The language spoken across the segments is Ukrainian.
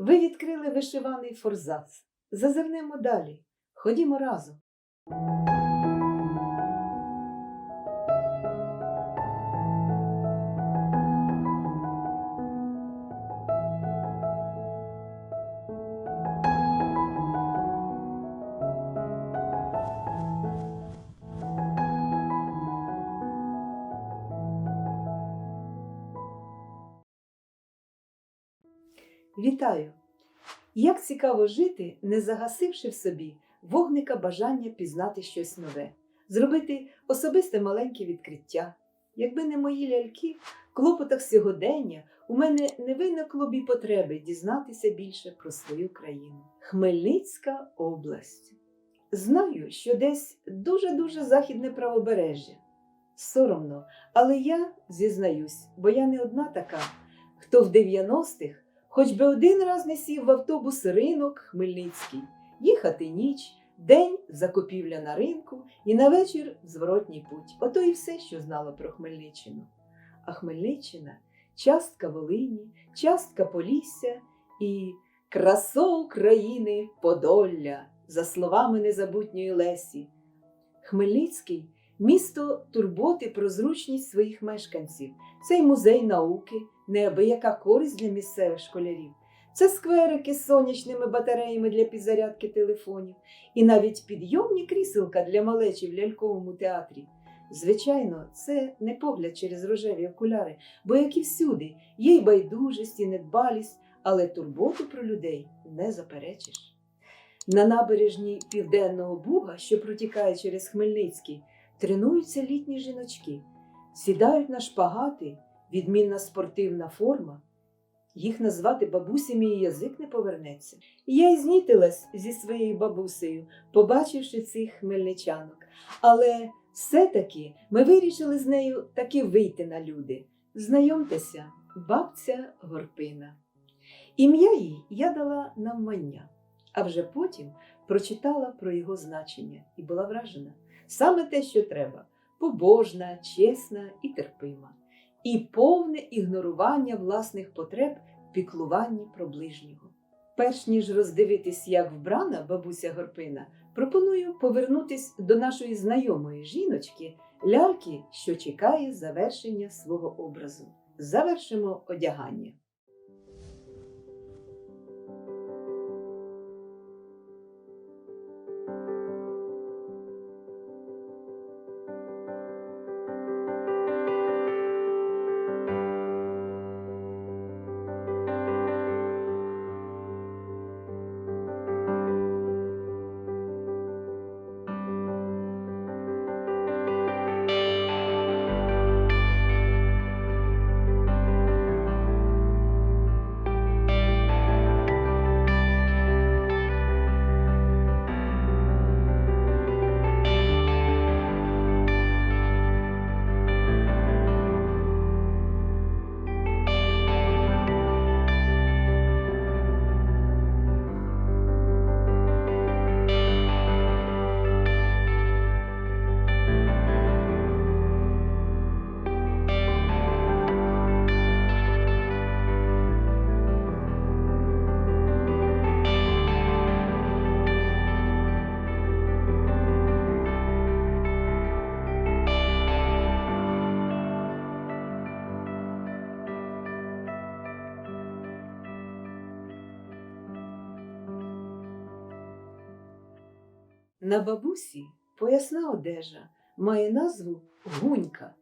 Ви відкрили вишиваний форзац. Зазирнемо далі. Ходімо разом. Вітаю! Як цікаво жити, не загасивши в собі вогника бажання пізнати щось нове, зробити особисте маленьке відкриття. Якби не мої ляльки, в клопотах сьогодення у мене не виникло б і потреби дізнатися більше про свою країну. Хмельницька область. Знаю, що десь дуже-дуже західне правобережжя. Соромно, але я зізнаюсь, бо я не одна така, хто в 90-х Хоч би один раз не сів в автобус ринок Хмельницький, їхати ніч, день закупівля на ринку і на вечір зворотній путь. Ото і все, що знала про Хмельниччину. А Хмельниччина частка Волині, частка Полісся і красо України Подолля, за словами незабутньої Лесі. Хмельницький місто турботи про зручність своїх мешканців. Це й музей науки, неабияка користь для місцевих школярів. Це скверики з сонячними батареями для підзарядки телефонів, і навіть підйомні кріселка для малечі в ляльковому театрі. Звичайно, це не погляд через рожеві окуляри, бо, як і всюди, є й байдужість, і недбалість, але турботу про людей не заперечиш. На набережній Південного Буга, що протікає через Хмельницький, тренуються літні жіночки, сідають на шпагати, відмінна спортивна форма. Їх назвати бабусями і язик не повернеться. І я й знітилась зі своєю бабусею, побачивши цих хмельничанок. Але все-таки ми вирішили з нею таки вийти на люди. Знайомтеся, бабця Горпина. Ім'я їй я дала навмання, а вже потім прочитала про його значення і була вражена. Саме те, що треба побожна, чесна і терпима, і повне ігнорування власних потреб в піклуванні про ближнього. Перш ніж роздивитись, як вбрана бабуся Горпина, пропоную повернутись до нашої знайомої жіночки, ляльки, що чекає завершення свого образу. Завершимо одягання. На бабусі поясна одежа має назву гунька.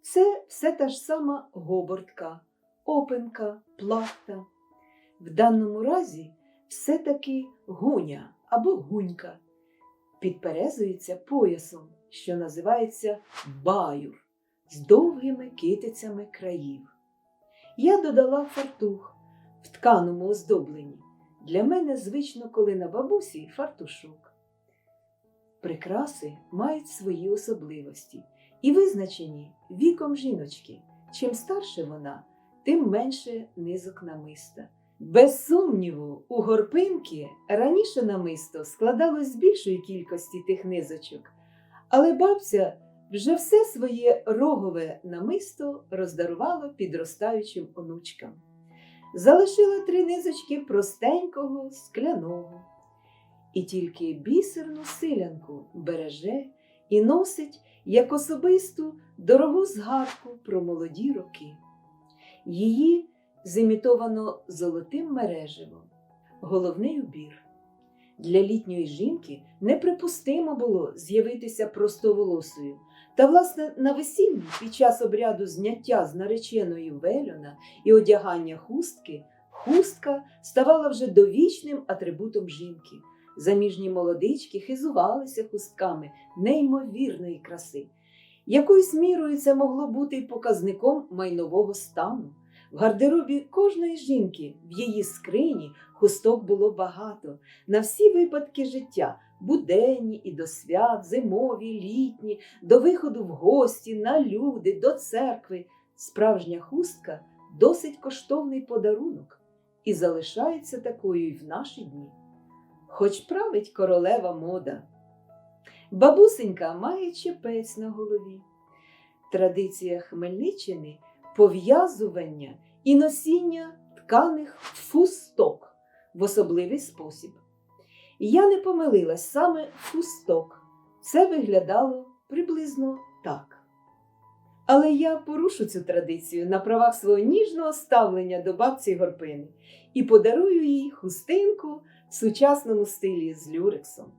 Це все та ж сама гобортка, опенка, плахта. В даному разі все-таки гуня або гунька підперезується поясом, що називається баюр, з довгими китицями країв. Я додала фартух в тканому оздобленні. Для мене звично, коли на бабусі фартушок. Прикраси мають свої особливості і визначені віком жіночки. Чим старше вона, тим менше низок намиста. Без сумніву, у горпинки раніше намисто складалось з більшої кількості тих низочок, але бабця вже все своє рогове намисто роздарувала підростаючим онучкам. залишила три низочки простенького скляного. І тільки бісерну силянку береже і носить як особисту дорогу згадку про молоді роки. Її зімітовано золотим мереживом, головний убір. Для літньої жінки неприпустимо було з'явитися простоволосою. Та, власне, на весіллі під час обряду зняття з нареченої вельона і одягання хустки, хустка ставала вже довічним атрибутом жінки. Заміжні молодички хизувалися хустками неймовірної краси. Якоюсь мірою це могло бути й показником майнового стану. В гардеробі кожної жінки в її скрині хусток було багато на всі випадки життя буденні і до свят, зимові, літні, до виходу в гості, на люди, до церкви. Справжня хустка досить коштовний подарунок і залишається такою й в наші дні. Хоч править королева мода. Бабусенька має чепець на голові. Традиція Хмельниччини пов'язування і носіння тканих фусток в особливий спосіб. Я не помилилась саме фусток. Це виглядало приблизно так. Але я порушу цю традицію на правах свого ніжного ставлення до бабці Горпини і подарую їй хустинку в сучасному стилі з люрексом.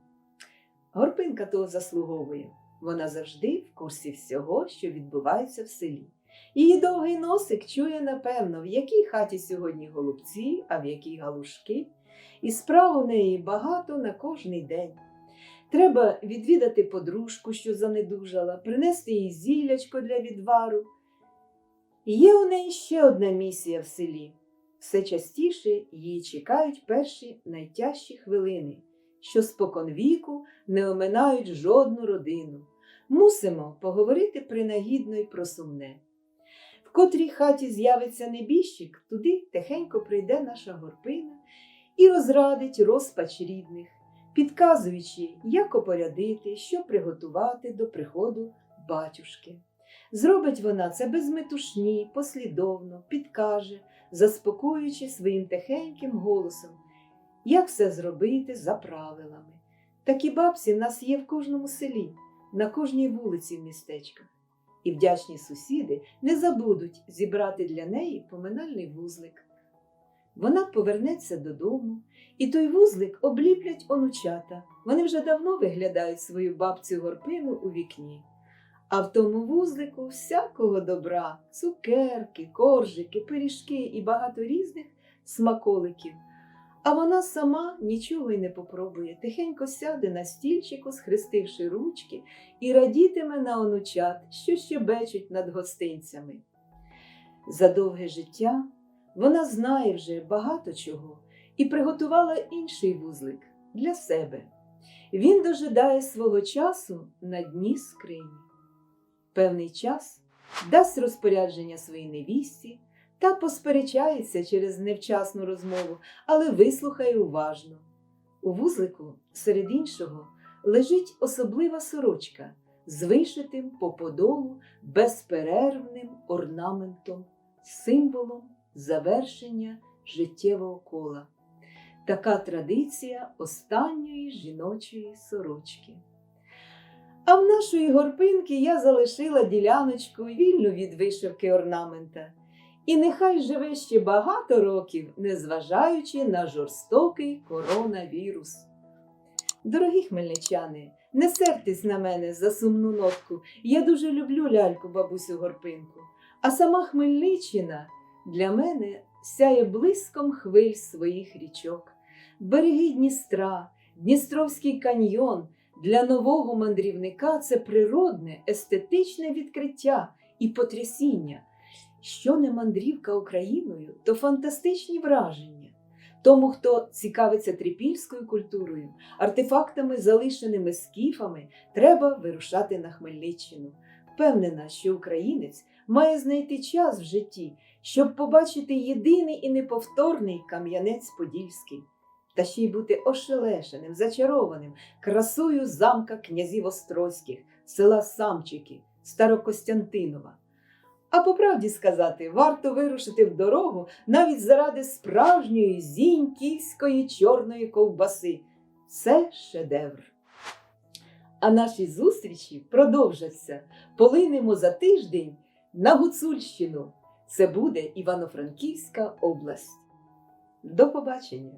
Горпинка того заслуговує. Вона завжди в курсі всього, що відбувається в селі. Її довгий носик чує, напевно, в якій хаті сьогодні голубці, а в якій галушки, і справ у неї багато на кожний день. Треба відвідати подружку, що занедужала, принести їй зіллячко для відвару. Є у неї ще одна місія в селі. Все частіше її чекають перші найтяжчі хвилини, що споконвіку не оминають жодну родину. Мусимо поговорити принагідно й про сумне. В котрій хаті з'явиться небіжчик, туди тихенько прийде наша горпина і розрадить розпач рідних, підказуючи, як опорядити, що приготувати до приходу батюшки. Зробить вона це без метушні, послідовно, підкаже, заспокоюючи своїм тихеньким голосом, як все зробити за правилами. Такі бабці в нас є в кожному селі, на кожній вулиці в містечках. І вдячні сусіди не забудуть зібрати для неї поминальний вузлик. Вона повернеться додому, і той вузлик обліплять онучата. Вони вже давно виглядають свою бабцю горпину у вікні. А в тому вузлику всякого добра, цукерки, коржики, пиріжки і багато різних смаколиків. А вона сама нічого й не попробує, тихенько сяде на стільчику, схрестивши ручки, і радітиме на онучат, що щебечуть над гостинцями. За довге життя вона знає вже багато чого і приготувала інший вузлик для себе. Він дожидає свого часу на дні скрині. Певний час дасть розпорядження своїй невісті та посперечається через невчасну розмову, але вислухає уважно. У вузлику, серед іншого, лежить особлива сорочка з вишитим по подолу безперервним орнаментом, символом завершення життєвого кола. Така традиція останньої жіночої сорочки. А в нашої горпинки я залишила діляночку вільну від вишивки орнамента. І нехай живе ще багато років, незважаючи на жорстокий коронавірус. Дорогі хмельничани, не сертесь на мене за сумну нотку. Я дуже люблю ляльку бабусю Горпинку. А сама Хмельниччина для мене сяє блиском хвиль своїх річок. Береги Дністра, Дністровський каньйон для нового мандрівника це природне, естетичне відкриття і потрясіння. Що не мандрівка Україною, то фантастичні враження. Тому, хто цікавиться трипільською культурою, артефактами, залишеними скіфами, треба вирушати на Хмельниччину. Впевнена, що українець має знайти час в житті, щоб побачити єдиний і неповторний Кам'янець-Подільський, та ще й бути ошелешеним, зачарованим красою замка князів Острозьких, села Самчики, Старокостянтинова. А по правді сказати, варто вирушити в дорогу навіть заради справжньої зіньківської чорної ковбаси. Це шедевр. А наші зустрічі продовжаться. Полинемо за тиждень на Гуцульщину. Це буде Івано-Франківська область. До побачення!